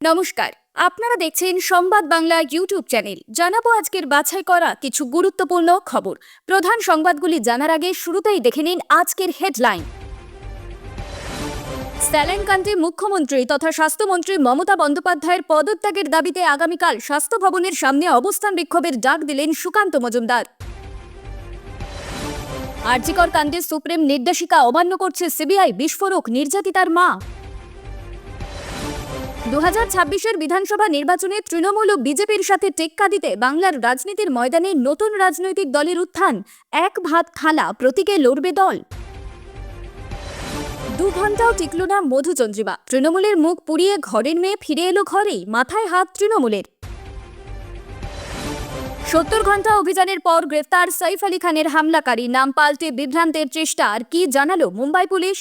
নমস্কার। আপনারা দেখছেন সংবাদ বাংলা ইউটিউব চ্যানেল। জানাব আজকের বাছাই করা কিছু গুরুত্বপূর্ণ খবর। প্রধান সংবাদগুলি জানার আগে শুরুতেই দেখে নিন আজকের হেডলাইন। স্যালাইন কাণ্ডে মুখ্যমন্ত্রী তথা স্বাস্থ্যমন্ত্রী মমতা বন্দ্যোপাধ্যায়ের পদত্যাগের দাবিতে আগামীকাল স্বাস্থ্য ভবনের সামনে অবস্থান বিক্ষোভের ডাক দিলেন সুকান্ত মজুমদার। আরজিকর কাণ্ডে সুপ্রিম নির্দেশিকা অমান্য করছে সিবিআই, বিস্ফোরক নির্যাতিতার মা। দু হাজার বিধানসভা নির্বাচনে তৃণমূল ও বিজেপির সাথে টেক্কা দিতে বাংলার রাজনীতির ময়দানে নতুন রাজনৈতিক দলের উত্থান, এক ভাত খালা প্রতীকে লড়বে দল। দু ঘন্টাও টিকল না মধুচন্দ্রিমা তৃণমূলের মুখ পুড়িয়ে ঘরের মেয়ে ফিরে এলো ঘরেই, মাথায় হাত তৃণমূলের। সত্তর ঘণ্টা অভিযানের পর গ্রেফতার সৈফ আলী খানের হামলাকারী, নাম পাল্টে বিভ্রান্তের চেষ্টা, আর কি জানালো মুম্বাই পুলিশ?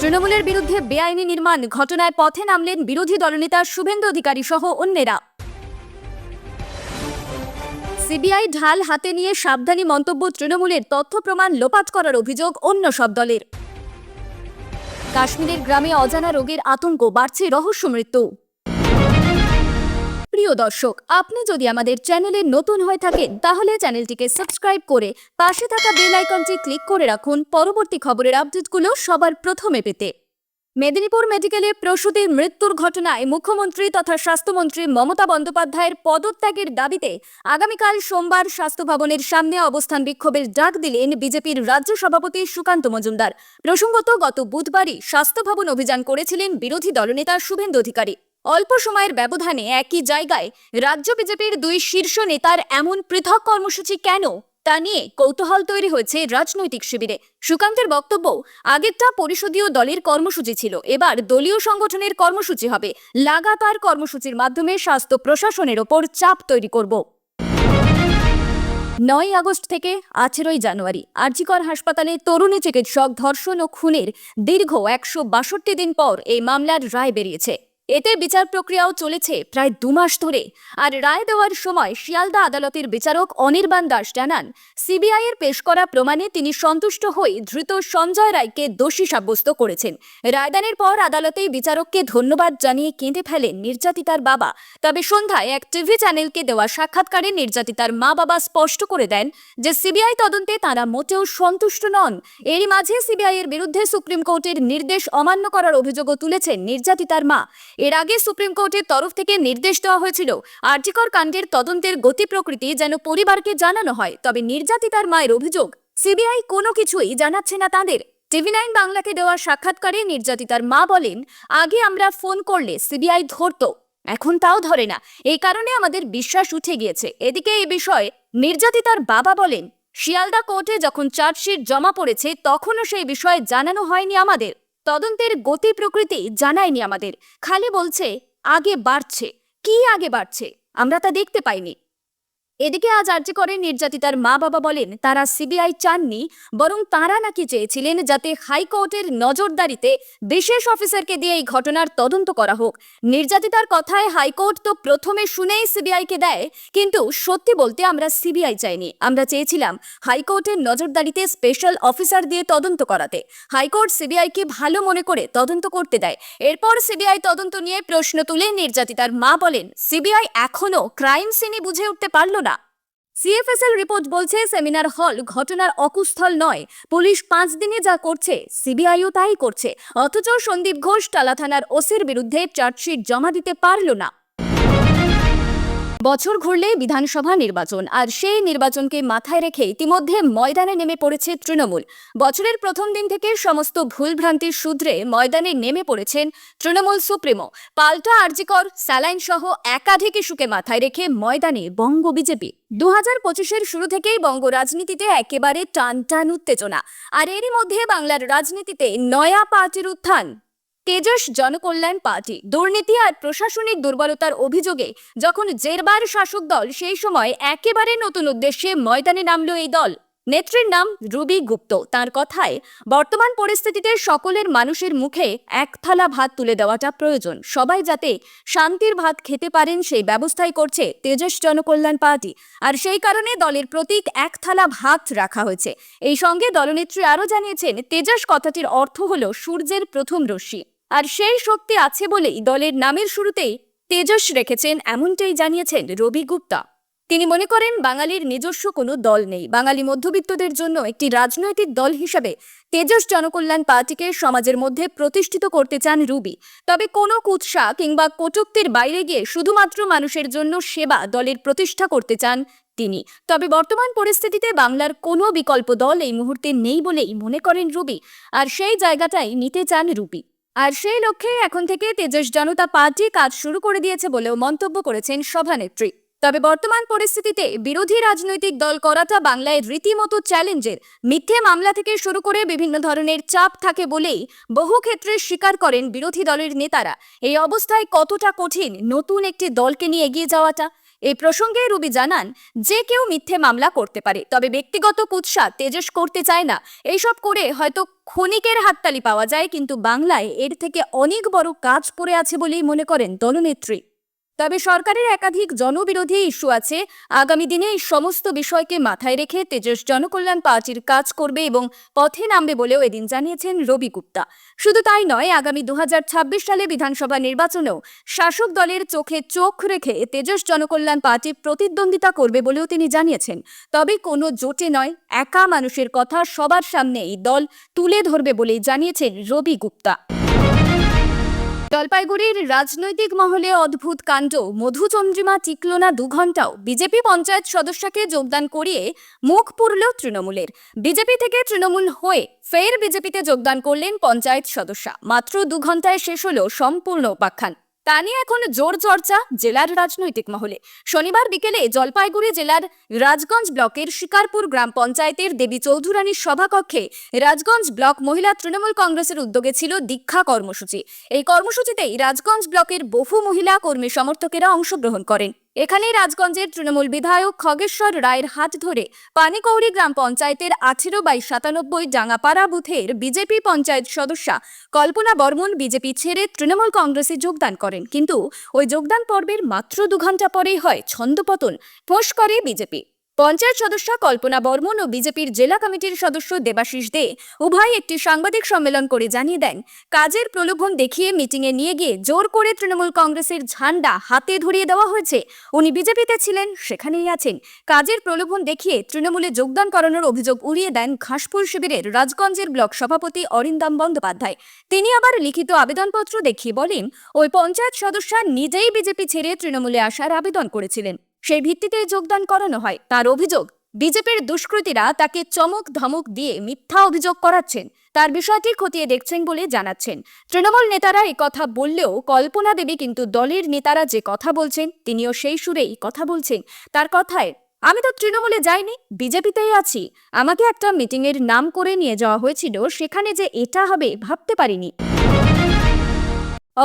তৃণমূলের বিরুদ্ধে বেআইনি নির্মাণ ঘটনায় পথে নামলেন বিরোধী দলনেতা শুভেন্দু অধিকারী সহ অন্যেরা। সিবিআই ঢাল হাতে নিয়ে সাবধানী মন্তব্য তৃণমূলের তথ্য প্রমাণ লোপাট করার অভিযোগ অন্য সব দলের। কাশ্মীরের গ্রামে অজানা রোগের আতঙ্ক, বাড়ছে রহস্য মৃত্যু। প্রিয় দর্শক, আপনি যদি আমাদের চ্যানেলে নতুন হয়ে থাকেন, তাহলে চ্যানেলটিকে সাবস্ক্রাইব করে পাশে থাকা বেল আইকনটি ক্লিক করে রাখুন। পরবর্তী খবরের আপডেটগুলো সবার প্রথমে পেতে। মেদিনীপুর মেডিকেলে প্রসূতির মৃত্যুর ঘটনায় মুখ্যমন্ত্রী তথা স্বাস্থ্যমন্ত্রী মমতা বন্দ্যোপাধ্যায়ের পদত্যাগের দাবিতে আগামীকাল সোমবার স্বাস্থ্য ভবনের সামনে অবস্থান বিক্ষোভের ডাক দিলেন বিজেপির রাজ্য সভাপতি সুকান্ত মজুমদার। প্রসঙ্গত, গত বুধবারই স্বাস্থ্য ভবন অভিযান করেছিলেন বিরোধী দলনেতা শুভেন্দু অধিকারী। অল্প সময়ের ব্যবধানে একই জায়গায় রাজ্য বিজেপির দুই শীর্ষ নেতার এমন পৃথক কর্মসূচি কেন তা নিয়ে কৌতূহল তৈরি হয়েছে রাজনৈতিক শিবিরে। সুকান্তের বক্তব্য, আগেরটা পরিষদীয় দলের কর্মসূচি ছিল, এবার দলীয় সংগঠনের কর্মসূচি হবে। লাগাতার কর্মসূচির মাধ্যমে স্বাস্থ্য প্রশাসনের ওপর চাপ তৈরি করব। নয় আগস্ট থেকে আঠেরোই জানুয়ারি, আরজিকর হাসপাতালে তরুণী চিকিৎসক ধর্ষণ ও খুনের দীর্ঘ একশো বাষট্টি দিন পর এই মামলার রায় বেরিয়েছে। এতে বিচার প্রক্রিয়াও চলেছে প্রায় দু মাস ধরে। আর রায় দেওয়ার সময় শিয়ালদা আদালতের বিচারক অনির্বাণ দাস জানান, সিবিআই এর পেশ করা প্রমাণে তিনি সন্তুষ্ট হয়ে ধৃত সঞ্জয় রায়কে দোষী সাব্যস্ত করেছেন। রায়দানের পর আদালতে বিচারককে ধন্যবাদ জানিয়ে কেঁদে ফেলেন নির্যাতিতার বাবা। তবে সন্ধ্যায় এক টিভি চ্যানেলকে দেওয়া সাক্ষাৎকারে নির্যাতিতার মা বাবা স্পষ্ট করে দেন যে, সিবিআই তদন্তে তারা মোটেও সন্তুষ্ট নন। এরই মাঝে সিবিআই এর বিরুদ্ধে সুপ্রিম কোর্টের নির্দেশ অমান্য করার অভিযোগও তুলেছেন নির্যাতিতার মা। এর আগে সুপ্রিম কোর্টের তরফ থেকে নির্দেশ দেওয়া হয়েছিল, আর্জিকর কাণ্ডের তদন্তের গতি প্রকৃতি যেন পরিবারকে জানানো হয়, তবে নির্যাতিতার মায়ের অভিযোগ, সিবিআই কোনো কিছুই জানাচ্ছে না তাদের। টিভি নাইন বাংলাকে দেওয়া সাক্ষাৎকারে নির্যাতিতার মা বলেন, আগে আমরা ফোন করলে সিবিআই ধরতো, এখন তাও ধরে না। এই কারণে আমাদের বিশ্বাস উঠে গিয়েছে। এদিকে এই বিষয়ে নির্যাতিতার বাবা বলেন, শিয়ালদা কোর্টে যখন চার্জশিট জমা পড়েছে, তখনও সেই বিষয়ে জানানো হয়নি আমাদের। তদন্তের গতি প্রকৃতি জানায়নি আমাদের। খালি বলছে, আগে বাড়ছে। কি আগে বাড়ছে? আমরা তা দেখতে পাইনি। এদিকে আজ আর্জি করে নির্যাতিতার মা বাবা বলেন, তারা সিবিআই চাননি, বরং তারা নাকি চেয়েছিলেন যাতে হাইকোর্টের নজরদারিতে বিশেষ অফিসারকে দিয়ে এই ঘটনার তদন্ত করা হোক। নির্যাতিতার কথায় হাইকোর্ট তো প্রথমে শুনেই সিবিআইকে দেয়, কিন্তু সত্যি বলতে আমরা সিবিআই চাইনি। আমরা চেয়েছিলাম হাইকোর্টের নজরদারিতে স্পেশাল অফিসার দিয়ে তদন্ত করাতে। হাইকোর্ট সিবিআইকে ভালো মনে করে তদন্ত করতে দেয়। এরপর সিবিআই তদন্ত নিয়ে প্রশ্ন তুলে নির্যাতিতার মা বলেন, সিবিআই এখনও ক্রাইম সিনে বুঝে উঠতে পারল না। সিএফএসএল রিপোর্ট বলছে সেমিনার হল ঘটনার অকুস্থল নয়। পুলিশ পাঁচ দিনে যা করছে, সিবিআইও তাই করছে। অথচ সন্দীপ ঘোষ টালা থানার ওসির বিরুদ্ধে চার্জশিট জমা দিতে পারল না। বছর ঘুরলে বিধানসভা নির্বাচন, আর সেই নির্বাচনকে মাথায় রেখে ইতিমধ্যে ময়দানে নেমে পড়েছে তৃণমূল। বছরের প্রথম দিন থেকে সমস্ত ভুলভ্রান্তির সূত্রে ময়দানে নেমে পড়েছেন তৃণমূল সুপ্রিমো। পাল্টা আরজিকর, স্যালাইন সহ একাধিক ইস্যুকে মাথায় রেখে ময়দানে বঙ্গ বিজেপি। দু হাজার পঁচিশের শুরু থেকেই বঙ্গ রাজনীতিতে একেবারে টান টান উত্তেজনা। আর এরই মধ্যে বাংলার রাজনীতিতে নয়া পার্টির উত্থান। তেজস জনকল্যাণ পার্টি। দুর্নীতি আর প্রশাসনিক দুর্বলতার অভিযোগে যখন জেরবার শাসক দল সেই সময় একেবারে নতুন উদ্দেশ্যে ময়দানে নামলো এই দল। নেত্রীর নাম রুবি গুপ্ত। তার কথায়, বর্তমান পরিস্থিতিতে সকলের মানুষের মুখে এক থালা ভাত তুলে দেওয়াটা প্রয়োজন। সবাই যাতে শান্তির ভাত খেতে পারেন সেই ব্যবস্থাই করছে তেজস জনকল্যাণ পার্টি। আর সেই কারণে দলের প্রতীক এক থালা ভাত রাখা হয়েছে। এই সঙ্গে দলনেত্রী আরও জানিয়েছেন, তেজস কথাটির অর্থ হল সূর্যের প্রথম রশ্মি। আর সেই শক্তি আছে বলেই দলের নামের শুরুতেই তেজস রেখেছেন এমনটাই জানিয়েছেন রবি গুপ্তা। তিনি মনে করেন বাঙালির নিজস্ব কোনো দল নেই। বাঙালি মধ্যবিত্তদের জন্য একটি রাজনৈতিক দল হিসেবে তেজস জনকল্যাণ পার্টিকে সমাজের মধ্যে প্রতিষ্ঠিত করতে চান রুবি। তবে কোনো কুৎসা কিংবা কটুক্তির বাইরে গিয়ে শুধুমাত্র মানুষের জন্য সেবা দলের প্রতিষ্ঠা করতে চান তিনি। তবে বর্তমান পরিস্থিতিতে বাংলার কোনো বিকল্প দল এই মুহূর্তে নেই বলেই মনে করেন রুবি। আর সেই জায়গাটাই নিতে চান রুবি। আর সেই লক্ষ্যে এখন থেকে তেজস জনতা পার্টি কাজ শুরু করে দিয়েছে বলেও মন্তব্য করেছেন সভানেত্রী। তবে বর্তমান পরিস্থিতিতে বিরোধী রাজনৈতিক দল করাটা বাংলায় রীতিমতো চ্যালেঞ্জের। মিথ্যে মামলা থেকে শুরু করে বিভিন্ন ধরনের চাপ থাকে বলেই বহু ক্ষেত্রে স্বীকার করেন বিরোধী দলের নেতারা। এই অবস্থায় কতটা কঠিন নতুন একটি দলকে নিয়ে এগিয়ে যাওয়াটা? এই প্রসঙ্গে রুবি জানান, যে কেউ মিথ্যে মামলা করতে পারে, তবে ব্যক্তিগত কুৎসা তেজস করতে চায় না। এইসব করে হয়তো ক্ষণিকের হাততালি পাওয়া যায়, কিন্তু বাংলায় এর থেকে অনেক বড় কাজ পড়ে আছে বলেই মনে করেন দলনেত্রী। তবে সরকারের একাধিক জনবিরোধী ইস্যু আছে। আগামী দিনে এই সমস্ত বিষয়কে মাথায় রেখে তেজস জনকল্যাণ পার্টির কাজ করবে এবং পথে নামবে বলেও এদিন জানিয়েছেন রবি গুপ্তা। শুধু তাই নয়, আগামী দুহাজার ছাব্বিশ সালে বিধানসভা নির্বাচনেও শাসক দলের চোখে চোখ রেখে তেজস জনকল্যাণ পার্টি প্রতিদ্বন্দ্বিতা করবে বলেও তিনি জানিয়েছেন। তবে কোনো জোটে নয়, একা মানুষের কথা সবার সামনে এই দল তুলে ধরবে বলেই জানিয়েছেন রবি গুপ্তা। জলপাইগুড়ির রাজনৈতিক মহলে অদ্ভুত কাণ্ড। মধুচন্দ্রিমা টিকল না দু ঘন্টাও বিজেপি পঞ্চায়েত সদস্যকে যোগদান করিয়ে মুখ পুরল তৃণমূলের। বিজেপি থেকে তৃণমূল হয়ে ফের বিজেপিতে যোগদান করলেন পঞ্চায়েত সদস্যা। মাত্র দু ঘন্টায় শেষ হল সম্পূর্ণ উপাখ্যান। তা নিয়ে এখন জোর চর্চা জেলার রাজনৈতিক মহলে। শনিবার বিকেলে জলপাইগুড়ি জেলার রাজগঞ্জ ব্লকের শিকারপুর গ্রাম পঞ্চায়েতের দেবী চৌধুরানীর সভাকক্ষে রাজগঞ্জ ব্লক মহিলা তৃণমূল কংগ্রেসের উদ্যোগে ছিল দীক্ষা কর্মসূচি। এই কর্মসূচিতেই রাজগঞ্জ ব্লকের বহু মহিলা কর্মী সমর্থকেরা অংশগ্রহণ করেন। এখানে রাজগঞ্জের তৃণমূল বিধায়ক খগেশ্বর রায়ের হাত ধরে পানিকৌড়ি গ্রাম পঞ্চায়েতের আঠেরো বাই সাতানব্বই জাঙ্গাপাড়া বুথের বিজেপি পঞ্চায়েত সদস্যা কল্পনা বর্মন বিজেপি ছেড়ে তৃণমূল কংগ্রেসে যোগদান করেন। কিন্তু ওই যোগদান পর্বের মাত্র দু ঘণ্টা পরেই হয় ছন্দপতন। ফোঁস করে বিজেপি। পঞ্চায়েত সদস্য কল্পনা বর্মন ও বিজেপির জেলা কমিটির সদস্য দেবাশিস দে উভয় একটি সাংবাদিক সম্মেলন করে জানিয়ে দেন, কাজের প্রলোভন দেখিয়ে মিটিংয়ে নিয়ে গিয়ে জোর করে তৃণমূল কংগ্রেসের ঝান্ডা হাতে ধরিয়ে দেওয়া হয়েছে। উনি বিজেপিতে ছিলেন, সেখানেই আছেন। কাজের প্রলোভন দেখিয়ে তৃণমূলে যোগদান করানোর অভিযোগ উড়িয়ে দেন ঘাসপুর শিবিরের রাজগঞ্জের ব্লক সভাপতি অরিন্দম বন্দ্যোপাধ্যায়। তিনি আবার লিখিত আবেদনপত্র দেখিয়ে বলেন, ওই পঞ্চায়েত সদস্য নিজেই বিজেপি ছেড়ে তৃণমূলে আসার আবেদন করেছিলেন। সেই ভিত্তিতে যোগদান করানো হয়। তার অভিযোগ, বিজেপির দুষ্কৃতীরা তাকে চমক ধমক দিয়ে মিথ্যা অভিযোগ করাচ্ছেন। তার বিষয়টি খতিয়ে দেখছেন বলে জানাচ্ছেন। তৃণমূল নেতারা এই কথা বললেও কল্পনা দেবী কিন্তু দলের নেতারা যে কথা বলছেন, তিনিও সেই সুরেই কথা বলছেন। তার কথায়, আমি তো তৃণমূলে যাইনি, বিজেপিতেই আছি। আমাকে একটা মিটিংয়ের নাম করে নিয়ে যাওয়া হয়েছিল, সেখানে যে এটা হবে ভাবতে পারিনি।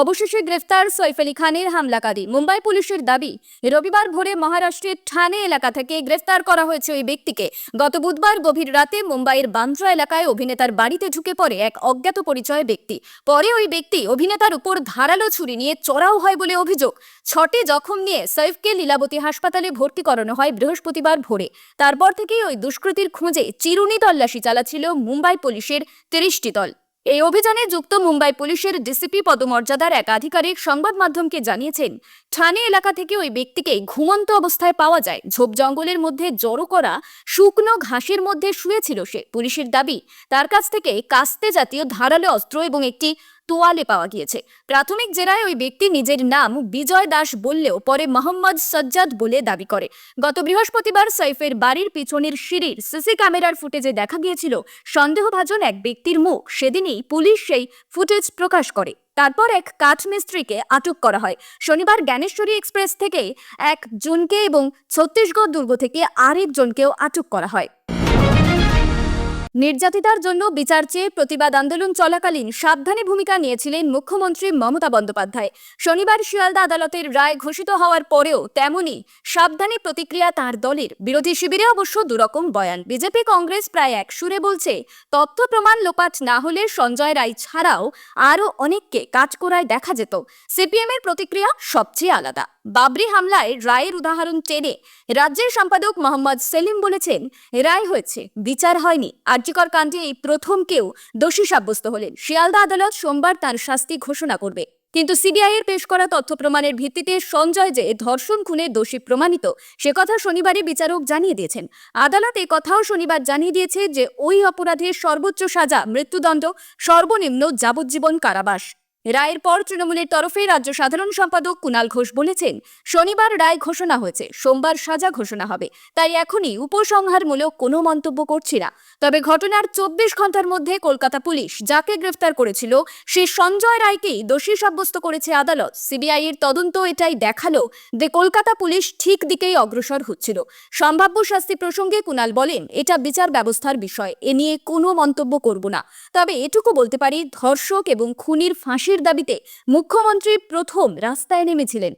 অবশেষে গ্রেফতার সৈফ আলী খানের হামলাকারী। মুম্বাই পুলিশের দাবি, রবিবার ভোরে মহারাষ্ট্রের ঠানে এলাকা থেকে গ্রেফতার করা হয়েছে ওই ব্যক্তিকে। গত বুধবার গভীর রাতে মুম্বাইয়ের বান্দ্রা এলাকায় অভিনেতার বাড়িতে ঢুকে পড়ে এক অজ্ঞাত পরিচয় ব্যক্তি। পরে ওই ব্যক্তি অভিনেতার উপর ধারালো ছুরি নিয়ে চড়াও হয় বলে অভিযোগ। ছটে জখম নিয়ে সৈফকে লীলাবতী হাসপাতালে ভর্তি করানো হয় বৃহস্পতিবার ভোরে। তারপর থেকেই ওই দুষ্কৃতীর খোঁজে চিরুনি তল্লাশি চালাচ্ছিল মুম্বাই পুলিশের তিরিশটি দল। এই অভিযানে যুক্ত মুম্বাই পুলিশের ডিসিপি পদমর্যাদার এক আধিকারিক সংবাদ মাধ্যমকে জানিয়েছেন ঠানে এলাকা থেকে ওই ব্যক্তিকে ঘুমন্ত অবস্থায় পাওয়া যায়। ঝোপ জঙ্গলের মধ্যে জড়ো করা শুকনো ঘাসের মধ্যে শুয়েছিল সে। পুলিশের দাবি, তার কাছ থেকে কাস্তে জাতীয় ধারালো অস্ত্র এবং একটি তোয়ালে পাওয়া গিয়েছে। প্রাথমিক জেরায় ওই ব্যক্তি নিজের নাম বিজয় দাস বললেও পরে মোহাম্মদ সজ্জাদ বলে দাবি করে। গত বৃহস্পতিবার সৈফের বাড়ির পিছনের সিঁড়ির সিসি ক্যামেরার ফুটেজে দেখা গিয়েছিল সন্দেহভাজন এক ব্যক্তির মুখ। সেদিনই পুলিশ সেই ফুটেজ প্রকাশ করে। তারপর এক কাঠমিস্ত্রিকে আটক করা হয়। শনিবার জ্ঞানেশ্বরী এক্সপ্রেস থেকে এক জনকে এবং ছত্তিশগড় দুর্গ থেকে আরেকজনকেও আটক করা হয়। নির্যাতিতার জন্য বিচার চেয়ে প্রতিবাদ আন্দোলন চলাকালীন সাবধানী ভূমিকা নিয়েছিলেন মুখ্যমন্ত্রী মমতা বন্দ্যোপাধ্যায়। শনিবার শিয়ালদা আদালতের রায় ঘোষিত হওয়ার পরেও তেমনই সাবধানী প্রতিক্রিয়া তার দলের। বিরোধী শিবিরে অবশ্য দুরকম বয়ান। বিজেপি কংগ্রেস প্রায় এক সুরে বলছে, তথ্য প্রমাণ লোপাট না হলে সঞ্জয় রায় ছাড়াও আরও অনেককে কাজ করায় দেখা যেত। সিপিএমের প্রতিক্রিয়া সবচেয়ে আলাদা। বাবরি হামলায় রায়ের উদাহরণ টেনে রাজ্যের সম্পাদক মোহাম্মদ সেলিম বলেছেন, রায় হয়েছে, বিচার হয়নি। আর্যিকর কাণ্ডে এই প্রথম কেউ দোষী সাব্যস্ত হলেন। শিয়ালদা আদালত সোমবার তার শাস্তি ঘোষণা করবে। কিন্তু সিবিআই এর পেশ করা তথ্য প্রমাণের ভিত্তিতে সঞ্জয় যে ধর্ষণ খুনে দোষী প্রমাণিত, সে কথা শনিবারই বিচারক জানিয়ে দিয়েছেন। আদালত এই কথাও শনিবার জানিয়ে দিয়েছে যে ওই অপরাধের সর্বোচ্চ সাজা, মৃত্যুদণ্ড, সর্বনিম্ন যাবজ্জীবন কারাবাস। রায়ের পর তৃণমূলের তরফে রাজ্য সাধারণ সম্পাদক কুণাল ঘোষ বলেছেন, শনিবার রায় ঘোষণা হয়েছে, সোমবার সাজা ঘোষণা হবে। তাই এখনই উপসংহারমূলক কোনো মন্তব্য করছি না। তবে ঘটনার চব্বিশ ঘণ্টার মধ্যে কলকাতা পুলিশ যাকে গ্রেফতার করেছিল সেই সঞ্জয় রায়কেই দোষী সাব্যস্ত করেছে আদালত। সিবিআই এর তদন্ত এটাই দেখাল যে কলকাতা পুলিশ ঠিক দিকেই অগ্রসর হচ্ছিল। সম্ভাব্য শাস্তি প্রসঙ্গে কুণাল বলেন, এটা বিচার ব্যবস্থার বিষয়, এ নিয়ে কোনো মন্তব্য করব না। তবে এটুকু বলতে পারি, ধর্ষক এবং খুনির ফাঁসির দাবিতে মুখ্যমন্ত্রী প্রথম রাস্তায় নেমেছিলেন।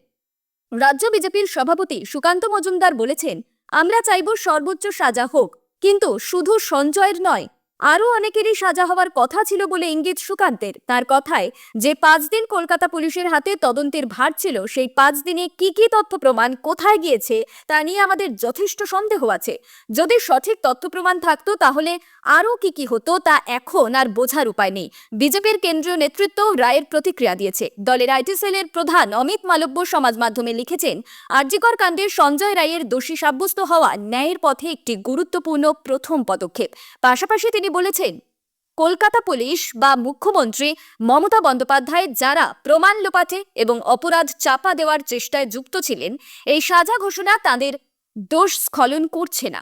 রাজ্য বিজেপির সভাপতি সুকান্ত মজুমদার বলেছেন, আমরা চাইব সর্বোচ্চ সাজা হোক, কিন্তু শুধু সঞ্জয়ের নয়, আরও অনেকেরই সাজা হওয়ার কথা ছিল বলে ইঙ্গিত সুকান্তের। তার কথায়, যে পাঁচ দিন কলকাতা পুলিশের হাতে তদন্তের ভার ছিল, সেই পাঁচ দিনে কি কি তথ্য প্রমাণ কোথায় গিয়েছে, তা নিয়ে আমাদের যথেষ্ট সন্দেহ আছে। যদি সঠিক তথ্য প্রমাণ থাকতো, তাহলে আরও কি কি হতো তা এখন আর বোঝার উপায় নেই। বিজেপির কেন্দ্রীয় নেতৃত্ব রায়ের প্রতিক্রিয়া দিয়েছে। দলের আইটি সেলের প্রধান অমিত মালব্য সমাজ মাধ্যমে লিখেছেন, আরজিকর কাণ্ডে সঞ্জয় রায়ের দোষী সাব্যস্ত হওয়া ন্যায়ের পথে একটি গুরুত্বপূর্ণ প্রথম পদক্ষেপ। পাশাপাশি তিনি বলেছেন, কলকাতা পুলিশ বা মুখ্যমন্ত্রী মমতা বন্দ্যোপাধ্যায় যারা প্রমাণ লোপাটে এবং অপরাধ চাপা দেওয়ার চেষ্টায় যুক্ত ছিলেন, এই সাজা ঘোষণা তাদের দোষ স্খলন করছে না।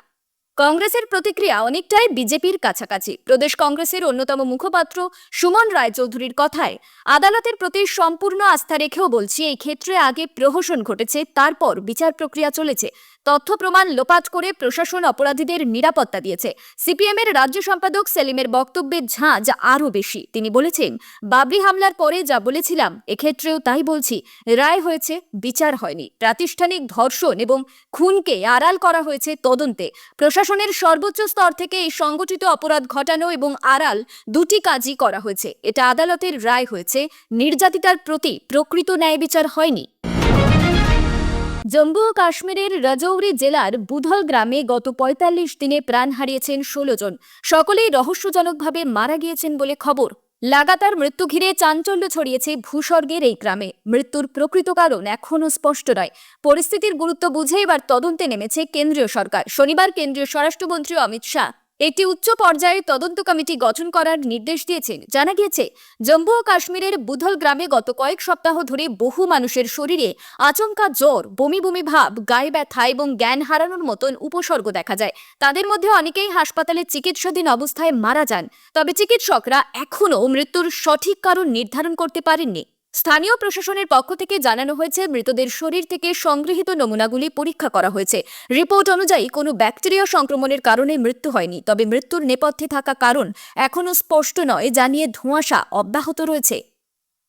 কংগ্রেসের প্রতিক্রিয়া অনেকটাই বিজেপির কাছাকাছি। প্রদেশ কংগ্রেসের অন্যতম মুখপাত্র সুমন রায়চৌধুরীর কথায়, আদালতের প্রতি সম্পূর্ণ আস্থা রেখেও বলছি এই ক্ষেত্রে আগে প্রহসন ঘটেছে, তারপর বিচার প্রক্রিয়া চলেছে। তথ্য প্রমাণ লোপাট করে প্রশাসন অপরাধীদের নিরাপত্তা দিয়েছে। সিপিএম এর রাজ্য সম্পাদক সেলিমের বক্তব্যের ঝাঁজ আরও বেশি। তিনি বলেছেন, বাবরি হামলার পরে যা বলেছিলাম, এক্ষেত্রেও তাই বলছি, রায় হয়েছে, বিচার হয়নি। প্রাতিষ্ঠানিক ধর্ষণ এবং খুনকে আড়াল করা হয়েছে তদন্তে। প্রশাসনের সর্বোচ্চ স্তর থেকে এই সংগঠিত অপরাধ ঘটানো এবং আড়াল দুটি কাজই করা হয়েছে। এটা আদালতের রায় হয়েছে, নির্যাতিতার প্রতি প্রকৃত ন্যায় বিচার হয়নি। জম্মু ও কাশ্মীরের রাজৌরি জেলার বুধল গ্রামে গত পঁয়তাল্লিশ দিনে প্রাণ হারিয়েছেন ষোলো জন। সকলেই রহস্যজনকভাবে মারা গিয়েছেন বলে খবর। লাগাতার মৃত্যু ঘিরে চাঞ্চল্য ছড়িয়েছে ভূস্বর্গের এই গ্রামে। মৃত্যুর প্রকৃত কারণ এখনও স্পষ্ট নয়। পরিস্থিতির গুরুত্ব বুঝে এবার তদন্তে নেমেছে কেন্দ্রীয় সরকার। শনিবার কেন্দ্রীয় স্বরাষ্ট্রমন্ত্রী অমিত শাহ একটি উচ্চ পর্যায়ে তদন্ত কমিটি গঠন করার নির্দেশ দিয়েছেন জানা গিয়েছে, জম্মু ও কাশ্মীরের বুধল গ্রামে গত কয়েক সপ্তাহ ধরে বহু মানুষের শরীরে আচমকা জ্বর, বমি বমি ভাব, গায়ে ব্যথা এবং জ্ঞান হারানোর মতন উপসর্গ দেখা যায়। তাদের মধ্যে অনেকেই হাসপাতালে চিকিৎসাধীন অবস্থায় মারা যান। তবে চিকিৎসকরা এখনও মৃত্যুর সঠিক কারণ নির্ধারণ করতে পারেননি। স্থানীয় প্রশাসনের পক্ষ থেকে জানানো হয়েছে, মৃতদের শরীর থেকে সংগৃহীত নমুনাগুলি পরীক্ষা করা হয়েছে। রিপোর্ট অনুযায়ী কোনো ব্যাকটেরিয়া সংক্রমণের কারণে মৃত্যু হয়নি, তবে মৃত্যুর নেপথ্যে থাকা কারণ এখনও স্পষ্ট নয়, জানিয়ে ধোঁয়াশা অব্যাহত রয়েছে।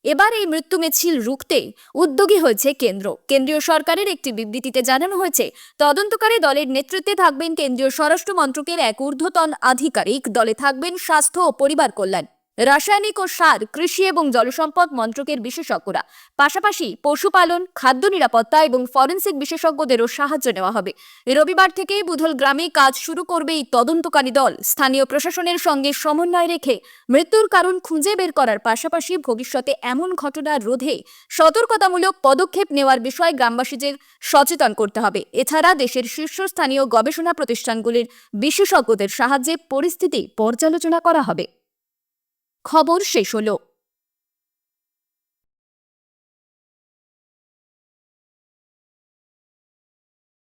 এবার এই মৃত্যু মিছিল রুখতে উদ্যোগী হয়েছে কেন্দ্র। কেন্দ্রীয় সরকারের একটি বিবৃতিতে জানানো হয়েছে, তদন্তকারী দলের নেতৃত্বে থাকবেন কেন্দ্রীয় স্বরাষ্ট্র মন্ত্রকের এক ঊর্ধ্বতন আধিকারিক। দলে থাকবেন স্বাস্থ্য ও পরিবার কল্যাণ। রাসায়নিক ও সার, কৃষি এবং জলসম্পদ মন্ত্রকের বিশেষজ্ঞরা, পাশাপাশি পশুপালন, খাদ্য নিরাপত্তা এবং ফরেনসিক বিশেষজ্ঞদেরও সাহায্য নেওয়া হবে। রবিবার থেকেই বুধল গ্রামে কাজ শুরু করবে এই তদন্তকারী দল। স্থানীয় প্রশাসনের সঙ্গে সমন্বয় রেখে মৃত্যুর কারণ খুঁজে বের করার পাশাপাশি ভবিষ্যতে এমন ঘটনা রোধে সতর্কতামূলক পদক্ষেপ নেওয়ার বিষয়ে গ্রামবাসীদের সচেতন করতে হবে। এছাড়া দেশের শীর্ষস্থানীয় গবেষণা প্রতিষ্ঠানগুলির বিশেষজ্ঞদের সাহায্যে পরিস্থিতি পর্যালোচনা করা হবে। খবর শেষ হলো।